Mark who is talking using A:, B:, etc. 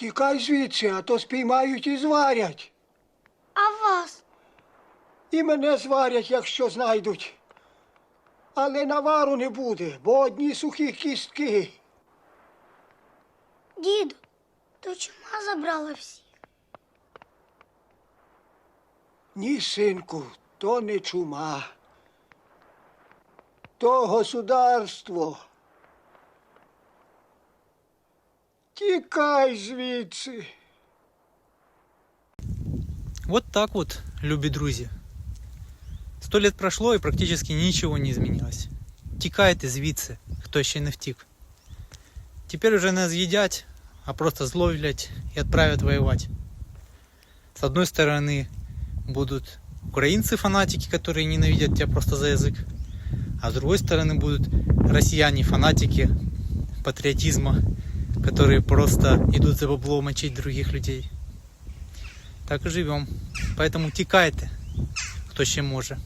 A: Тікай звідси, а то спіймають і зварять.
B: А вас?
A: І мене зварять, якщо знайдуть. Але навару не буде, бо одні сухі кістки.
B: Діду, то чума забрала всіх.
A: Ні, синку, то не чума. То государство. Тікай звідси.
C: Вот так вот, любі друзі. Сто лет прошло і практично нічого не змінилось. Тікайте звідси, хто ще не втік. Тепер уже не з'їдять, а просто зловлять і відправлять воювати. С одной стороны будут украинцы фанатики, которые ненавидят тебя просто за язык, а с другой стороны будут россияне фанатики патриотизма, которые просто идут за бабло мочить других людей. Так и живем. Поэтому тікайте, хто ще може.